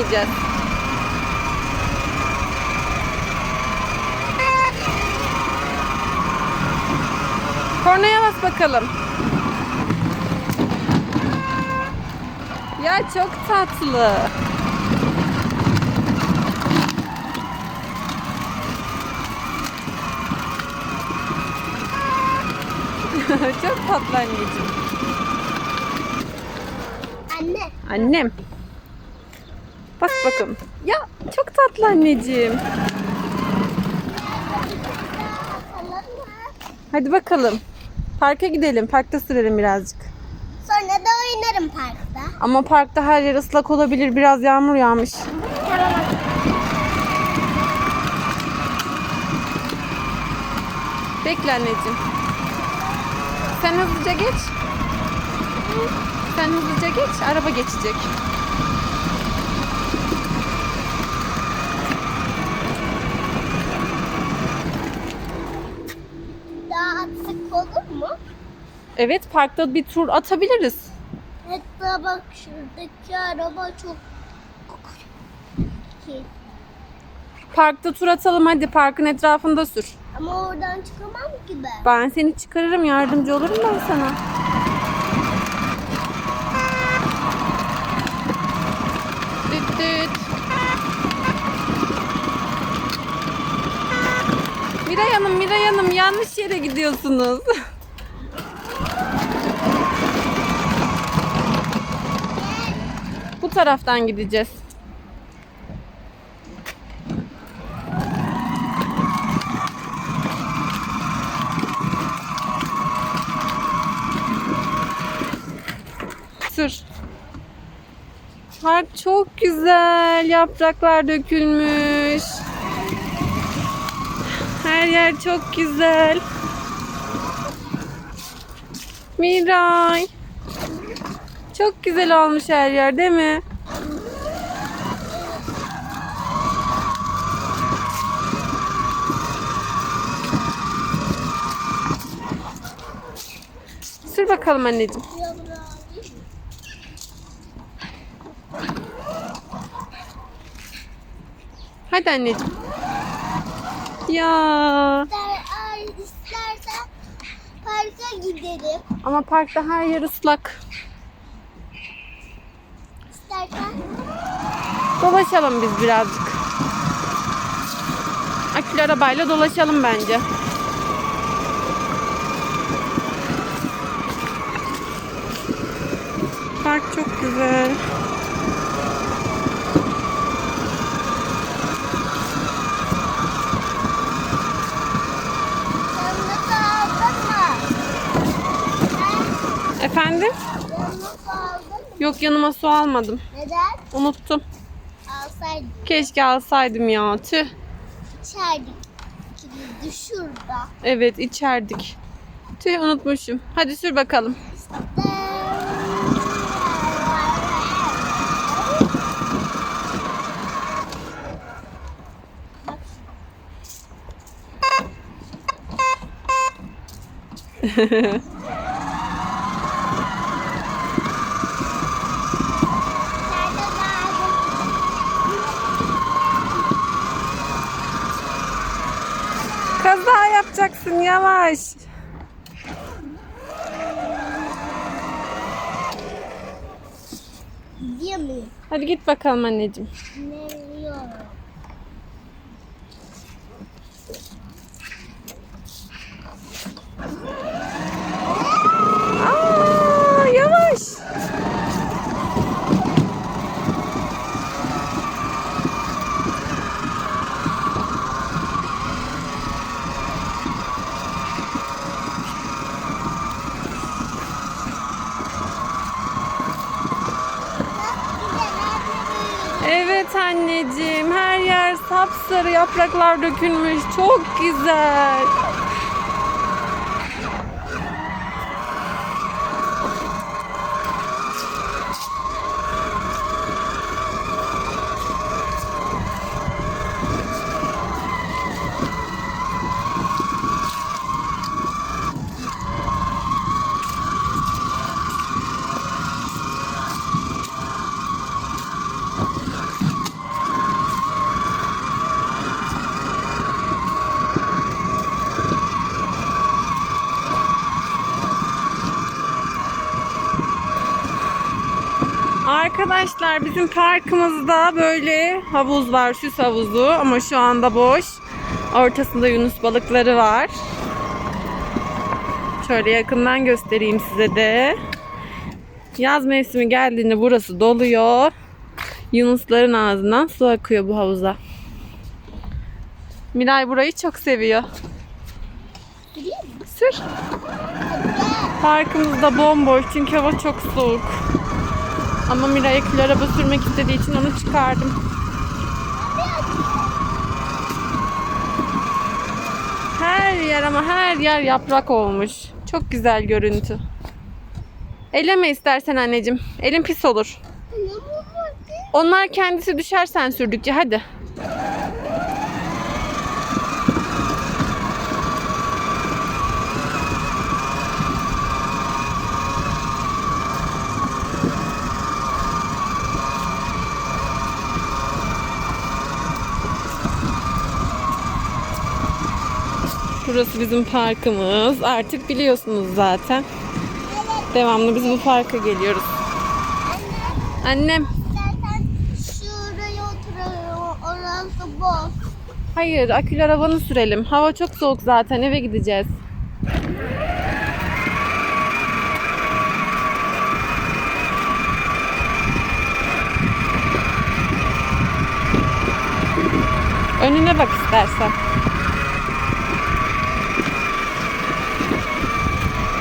gitmeyeceğiz. Kornaya bas bakalım. Ya çok tatlı. çok tatlı anneciğim. Anne. Annem. Bas bakalım. Ya çok tatlı anneciğim. Hadi bakalım. Parka gidelim. Parkta sürelim birazcık. Sonra da oynarım parkta. Ama parkta her yer ıslak olabilir. Biraz yağmur yağmış. Tamam. Bekle anneciğim. Sen hızlıca geç. Sen hızlıca geç. Araba geçecek. Evet parkta bir tur atabiliriz. Hatta bak şuradaki araba çok. Parkta tur atalım hadi. Parkın etrafında sür. Ama oradan çıkamam ki ben. Ben seni çıkarırım. Yardımcı olurum ben sana. Düt düt. Miray Hanım, Miray Hanım yanlış yere gidiyorsunuz. taraftan gideceğiz. Sür. Park çok güzel. Yapraklar dökülmüş. Her yer çok güzel. Miray. Çok güzel olmuş her yer değil mi? Bakalım anneciğim. Hadi anneciğim. Ya İster, ay, istersen parka gidelim. ama parkta her yer ıslak. İstersen Dolaşalım biz birazcık. Akülü arabayla dolaşalım bence. Park çok güzel. Efendim? Yok yanıma su almadım. Neden? Unuttum. Alsaydık Keşke alsaydım ya. Tüh. içerdik. Kilidi şurada. Evet içerdik. Tüh unutmuşum. Hadi sür bakalım. Nerede Kaza yapacaksın yavaş. Gidiyor muyum? Hadi git bakalım anneciğim. Nereye? Aa, yavaş. Evet anneciğim her yer sapsarı yapraklar dökülmüş. Çok güzel. Arkadaşlar bizim parkımızda böyle havuz var, süs havuzu ama şu anda boş. Ortasında yunus balıkları var. Şöyle yakından göstereyim size de. Yaz mevsimi geldiğinde burası doluyor. Yunusların ağzından su akıyor bu havuza. Miray burayı çok seviyor. Sür. Parkımız da bomboş çünkü hava çok soğuk. Ama Miray kül araba sürmek istediği için onu çıkardım. Her yer ama her yer yaprak olmuş. Çok güzel görüntü. Eleme istersen anneciğim. Elin pis olur. Onlar kendisi düşersen sürdükçe hadi. Burası bizim parkımız. Artık biliyorsunuz zaten. Devamlı biz bu parka geliyoruz. Annem. Hayır, akülü arabanı sürelim. Hava çok soğuk zaten. Eve gideceğiz. Önüne bak istersen.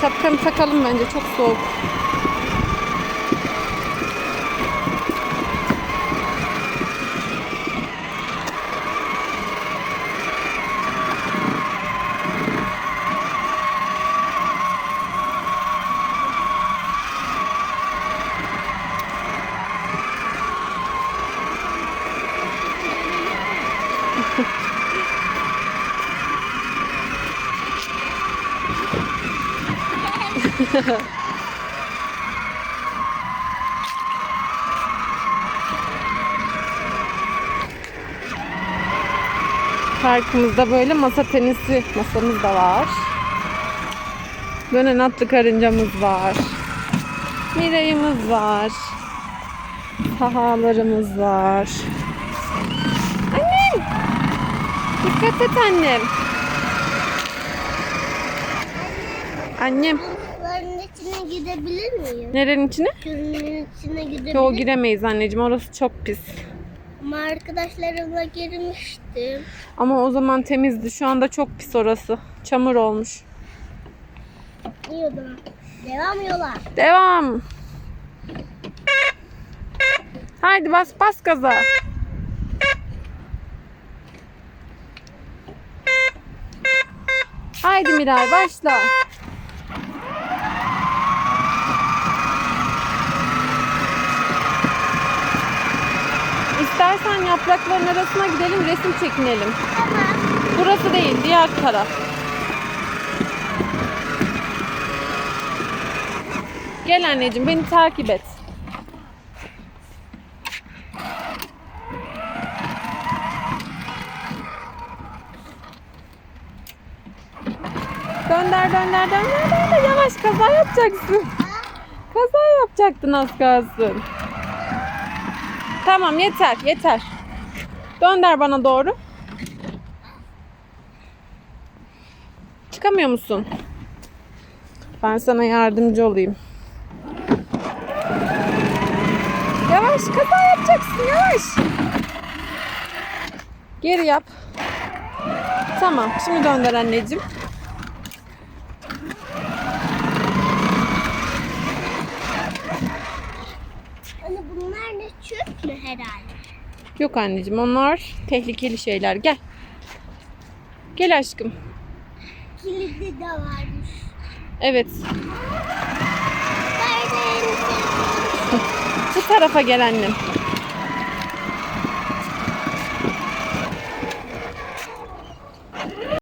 Şapkanı takalım bence çok soğuk. Parkımızda böyle masa tenisi masamız da var. Dönen atlı karıncamız var. Mirayımız var. Sahalarımız var. Annem! Dikkat et annem. Annem. Gidebilir miyim? Nerenin içine? Şunun içine gidebilir Yo giremeyiz anneciğim. Orası çok pis. Ama arkadaşlarımla girmiştim. Ama o zaman temizdi. Şu anda çok pis orası. Çamur olmuş. Zaman. Devam yola. Devam. Haydi bas bas gaza. Haydi Miray başla. İstersen yaprakların arasına gidelim resim çekinelim. Tamam. Burası değil diğer taraf. Gel anneciğim beni takip et. Dönder dönder dönder dönder yavaş kaza yapacaksın. Kaza yapacaktın az kalsın. Tamam yeter yeter. Dönder bana doğru. Çıkamıyor musun? Ben sana yardımcı olayım. Yavaş kaza yapacaksın yavaş. Geri yap. Tamam şimdi dönder anneciğim. Herhalde? Yok anneciğim onlar tehlikeli şeyler. Gel. Gel aşkım. Kilidi de varmış. Evet. Bu tarafa gel annem.